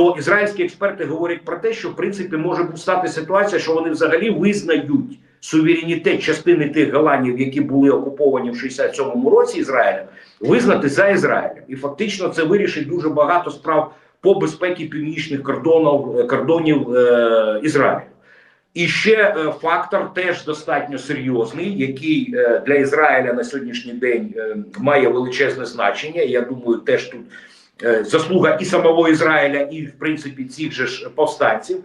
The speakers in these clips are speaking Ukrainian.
то ізраїльські експерти говорять про те, що в принципі може стати ситуація, що вони взагалі визнають суверенітет частини тих голландів, які були окуповані в 67-му році Ізраїлем, визнати за Ізраїлем, і фактично це вирішить дуже багато справ по безпеці північних кордонів кордонів е, Ізраїлю. І ще е, фактор теж достатньо серйозний, який е, для Ізраїля на сьогоднішній день е, має величезне значення. Я думаю, теж тут е, заслуга і самого Ізраїля, і в принципі цих же ж повстанців.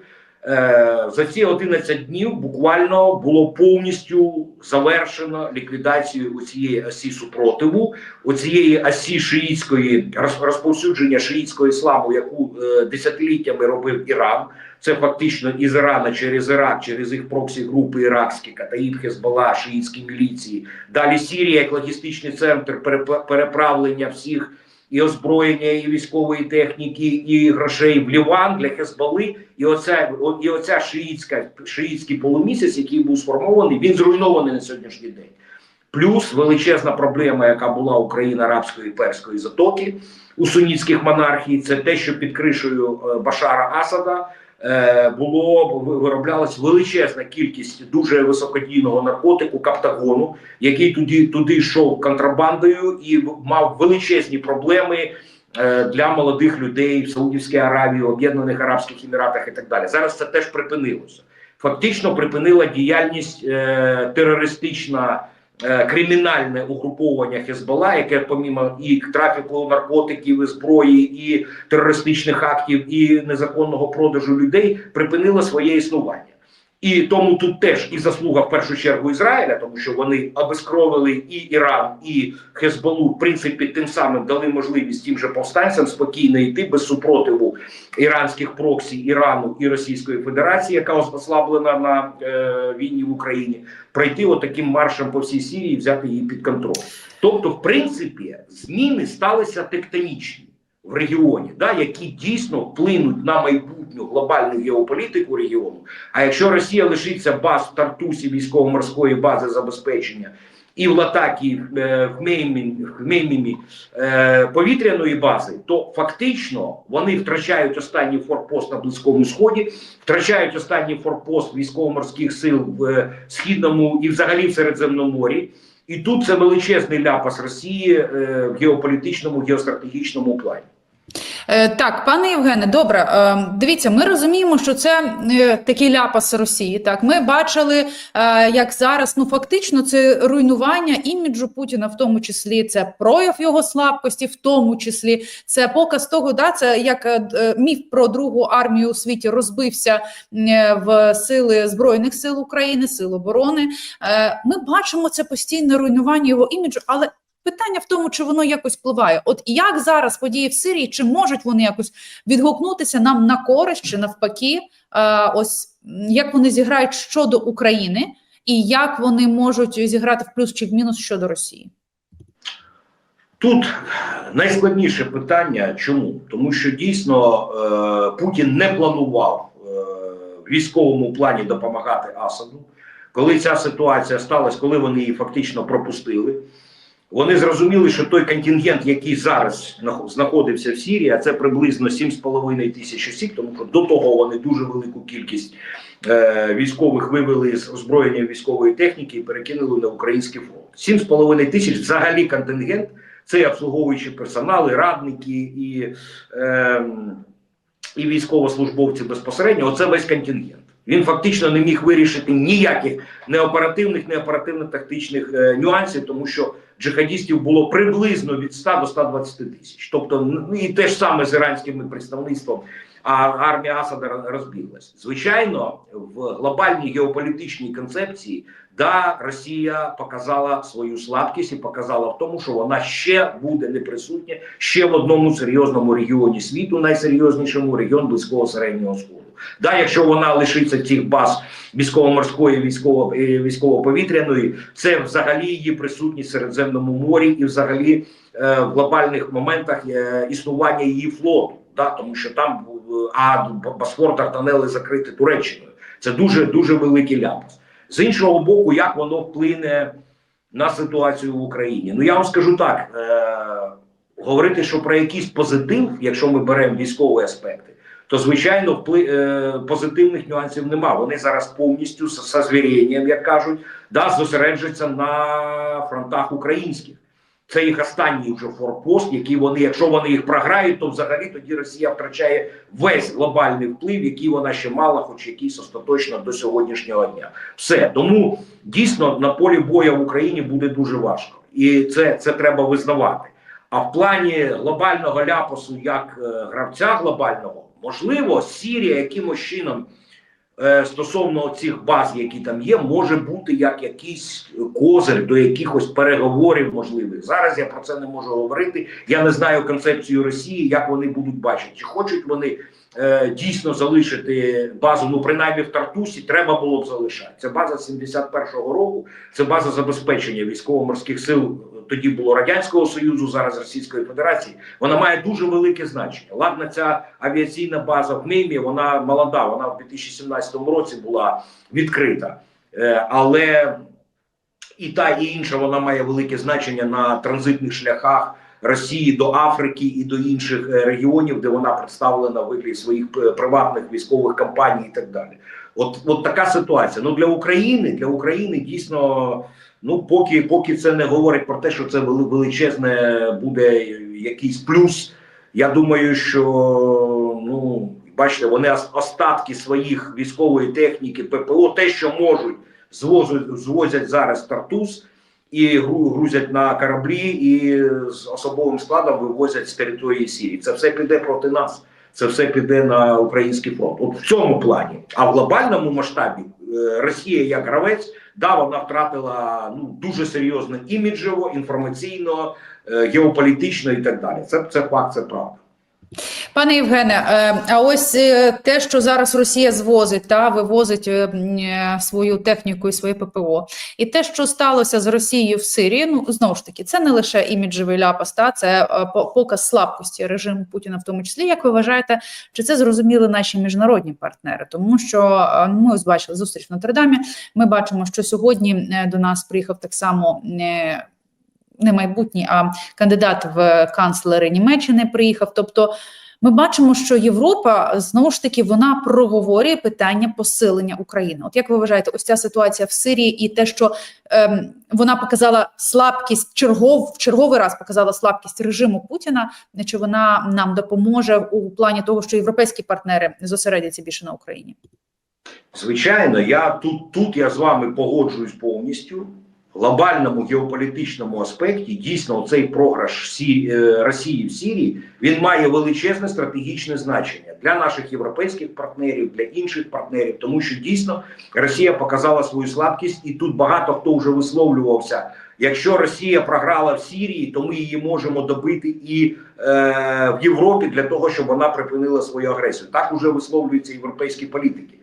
Е, за ці 11 днів буквально було повністю завершено ліквідацію цієї осі супротиву, оцієї осі шиїцької роз- розповсюдження шиїцького ісламу, яку е, десятиліттями робив Іран. Це фактично із Ірана через Ірак, через їх проксі групи іракські, Катаїб, Хезбола, шиїцькі міліції. Далі Сірія, як логістичний центр переправлення всіх і озброєння, і військової техніки, і грошей в Ліван для Хезбали. І оця і оця шиїцька шиїцький полумісяць, який був сформований, він зруйнований на сьогоднішній день. Плюс величезна проблема, яка була Україна країн арабської і перської затоки у сунітських монархій, це те, що під кришею е, Башара Асада було ви- вироблялась величезна кількість дуже високодійного наркотику каптагону, який туди туди йшов контрабандою і мав величезні проблеми. е, Для молодих людей в Саудівській Аравії, Об'єднаних Арабських Еміратах і так далі. Зараз це теж припинилося. Фактично припинила діяльність е, терористична е, кримінальне угруповання Хезбола, яке помімо і трафіку наркотиків, і зброї, і терористичних актів, і незаконного продажу людей, припинило своє існування. І тому тут теж і заслуга в першу чергу Ізраїля, тому що вони обезкровили і Іран, і Хезболу, в принципі, тим самим дали можливість тим же повстанцям спокійно йти без супротиву іранських проксі Ірану і Російської Федерації, яка ослаблена на е, війні в Україні, пройти отаким маршем по всій Сирії і взяти її під контроль. Тобто, в принципі, зміни сталися тектонічні в регіоні, да, які дійсно вплинуть на майбутню глобальну геополітику регіону. А якщо Росія лишиться баз в Тартусі військово-морської бази забезпечення і в Латакі е, в Меймі, в Меймімі е, повітряної бази, то фактично вони втрачають останній форпост на Близькому Сході, втрачають останній форпост військово-морських сил в е, східному і взагалі в Середземноморі. І тут це величезний ляпас Росії в геополітичному, геостратегічному плані. Е, Так, пане Євгене, добре. е, Дивіться, ми розуміємо, що це е, такий ляпас Росії. Так, ми бачили, як зараз ну фактично це руйнування іміджу Путіна, в тому числі це прояв його слабкості, в тому числі це показ того, да, це як міф про другу армію у світі розбився в сили збройних сил України, сил оборони. Ми бачимо це постійне руйнування його іміджу, але Питання в тому, чи воно якось впливає. От як зараз події в Сирії, чи можуть вони якось відгукнутися нам на користь, чи навпаки, е, ось як вони зіграють щодо України, і як вони можуть зіграти в плюс чи в мінус щодо Росії? Тут найскладніше питання. Чому? Тому що дійсно е, Путін не планував е, в військовому плані допомагати Асаду. Коли ця ситуація сталася, коли вони її фактично пропустили, вони зрозуміли, що той контингент, який зараз знаходився в Сірії, а це приблизно 7,5 тисяч осіб, тому що до того вони дуже велику кількість е, військових вивели з озброєння військової техніки і перекинули на український фронт. 7,5 тисяч взагалі контингент. Це обслуговуючі персонал, і радники, і, е, і військовослужбовці безпосередньо. Оце весь контингент. Він фактично не міг вирішити ніяких неоперативних, неоперативно-тактичних е, нюансів, тому що джихадістів було приблизно від 100 до 120 тисяч. Тобто, ну і те ж саме з іранським представництвом, а армія Асада роз- розбіглась. Звичайно, в глобальній геополітичній концепції Да, Росія показала свою слабкість і показала в тому, що вона ще буде неприсутня ще в одному серйозному регіоні світу, найсерйознішому регіон близького середнього сходу. Да, якщо вона лишиться цих баз військово-морської, військово е, військово-повітряної, це взагалі її присутність в Середземному морі і взагалі е, в глобальних моментах е, існування її флоту. Да, тому що там е, а Босфор Дарданели закрити Туреччиною. Це дуже дуже великий ляпас. З іншого боку, як воно вплине на ситуацію в Україні? Ну я вам скажу так: е, говорити, що про якийсь позитив, якщо ми беремо військові аспекти, то звичайно впли, е, позитивних нюансів нема. Вони зараз повністю з созвіренням, як кажуть, да, зосереджуються на фронтах українських. Це їх останній вже форпост, який вони, якщо вони їх програють, то взагалі тоді Росія втрачає весь глобальний вплив, який вона ще мала, хоч якийсь остаточно до сьогоднішнього дня. Все тому дійсно на полі бою в Україні буде дуже важко, і це, це треба визнавати. А в плані глобального ляпасу, як е, гравця глобального, можливо, Сірія якимось чином е, стосовно цих баз, які там є, може бути як якийсь козир до якихось переговорів можливих. Зараз я про це не можу говорити. Я не знаю концепцію Росії, як вони будуть бачити, чи хочуть вони дійсно залишити базу. Ну принаймні в Тартусі треба було б залишати. Це база 71-го року. Це база забезпечення військово-морських сил. Тоді було радянського союзу, зараз Російської Федерації. Вона має дуже велике значення. Ладно, ця авіаційна база в Мемі, вона молода. Вона в 2017 році була відкрита, Е, але і та і інша вона має велике значення на транзитних шляхах Росії до Африки і до інших е, регіонів, де вона представлена в вигляді своїх е, приватних військових компаній і так далі. От, от така ситуація. Ну для України для України дійсно. Ну, поки поки це не говорить про те, що це величезне буде якийсь плюс. Я думаю, що ну бачите, вони остатки своїх військової техніки, ППО, те, що можуть, звозять, звозять зараз в Тартус і гру- грузять на кораблі, і з особовим складом вивозять з території Сірії. Це все піде проти нас. Це все піде на український фронт. От в цьому плані. А в глобальному масштабі е, Росія як гравець, да, вона втратила ну дуже серйозно іміджево, інформаційно, е, геополітично і так далі. Це, це факт, це правда. Пане Євгене, е, а ось е, те, що зараз Росія звозить та вивозить е, свою техніку і своє ППО, і те, що сталося з Росією в Сирії, ну знову ж таки, це не лише іміджевий ляпас, та це по- показ слабкості режиму Путіна, в тому числі. Як ви вважаєте, чи це зрозуміли наші міжнародні партнери? Тому що ми ось бачили зустріч в Нотр-Дамі. Ми бачимо, що сьогодні до нас приїхав так само. Не майбутній, а кандидат в канцлери Німеччини приїхав. Тобто, ми бачимо, що Європа знову ж таки вона проговорює питання посилення України. От як ви вважаєте, ось ця ситуація в Сирії і те, що ем, вона показала слабкість чергов в черговий раз показала слабкість режиму Путіна, чи вона нам допоможе у плані того, що європейські партнери зосередяться більше на Україні? Звичайно, я тут, тут я з вами погоджуюсь повністю. Глобальному геополітичному аспекті дійсно цей програш е, Росії в Сирії він має величезне стратегічне значення для наших європейських партнерів, для інших партнерів, тому що дійсно Росія показала свою слабкість, і тут багато хто вже висловлювався. Якщо Росія програла в Сирії, то ми її можемо добити і е, в Європі для того, щоб вона припинила свою агресію. Так уже висловлюються європейські політики.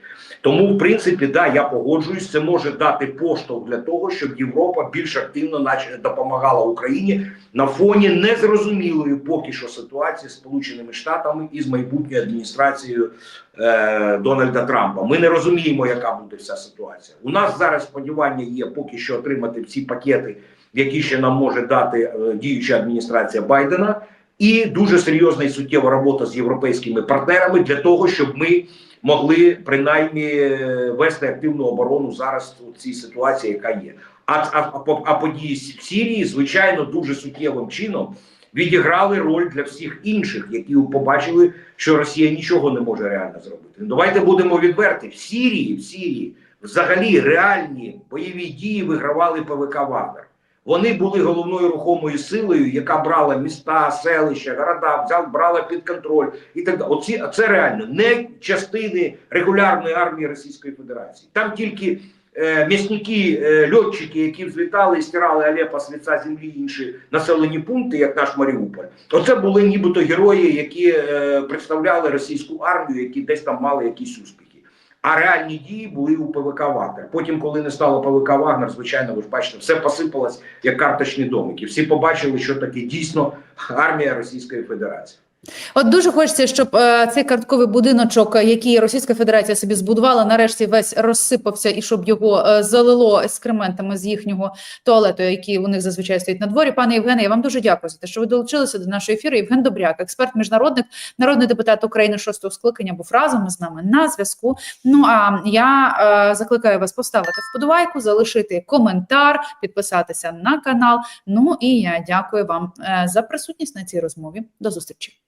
Тому, в принципі, да, я погоджуюсь, це може дати поштовх для того, щоб Європа більш активно допомагала Україні на фоні незрозумілої поки що ситуації з Сполученими Штатами і з майбутньою адміністрацією е, Дональда Трампа. Ми не розуміємо, яка буде вся ситуація. У нас зараз сподівання є поки що отримати ці пакети, які ще нам може дати е, діюча адміністрація Байдена, і дуже серйозна і суттєва робота з європейськими партнерами для того, щоб ми могли принаймні е, вести активну оборону зараз у цій ситуації, яка є. А, а, а, по- а події в Сірії, звичайно, дуже суттєвим чином відіграли роль для всіх інших, які побачили, що Росія нічого не може реально зробити. Ну, Давайте будемо відверті. В Сірії, в Сірії взагалі реальні бойові дії вигравали ПВК Вагнер. Вони були головною рухомою силою, яка брала міста, селища, города, взяла, брала під контроль і так далі. Оці, це реально не частини регулярної армії Російської Федерації. Там тільки е, м'ясники, е, льотчики, які взлітали і стирали Алепо з лиця землі інші населені пункти, як наш Маріуполь. Оце були нібито герої, які е, представляли російську армію, які десь там мали якісь успіхи. А реальні дії були у ПВК Вагнер. Потім, коли не стало ПВК Вагнер, звичайно, ви ж бачите, все посипалось як карточні домики. Всі побачили, що таке дійсно армія Російської Федерації. От дуже хочеться, щоб е, цей картковий будиночок, який Російська Федерація собі збудувала, нарешті весь розсипався, і щоб його е, залило ескрементами з їхнього туалету, який у них зазвичай стоїть на дворі. Пане Євгене, я вам дуже дякую за те, що ви долучилися до нашої ефіру. Євген Добряк, експерт міжнародник, народний депутат України шостого скликання, був разом із нами на зв'язку. Ну а я е, закликаю вас поставити вподобайку, залишити коментар, підписатися на канал. Ну і я дякую вам е, за присутність на цій розмові. До зустрічі.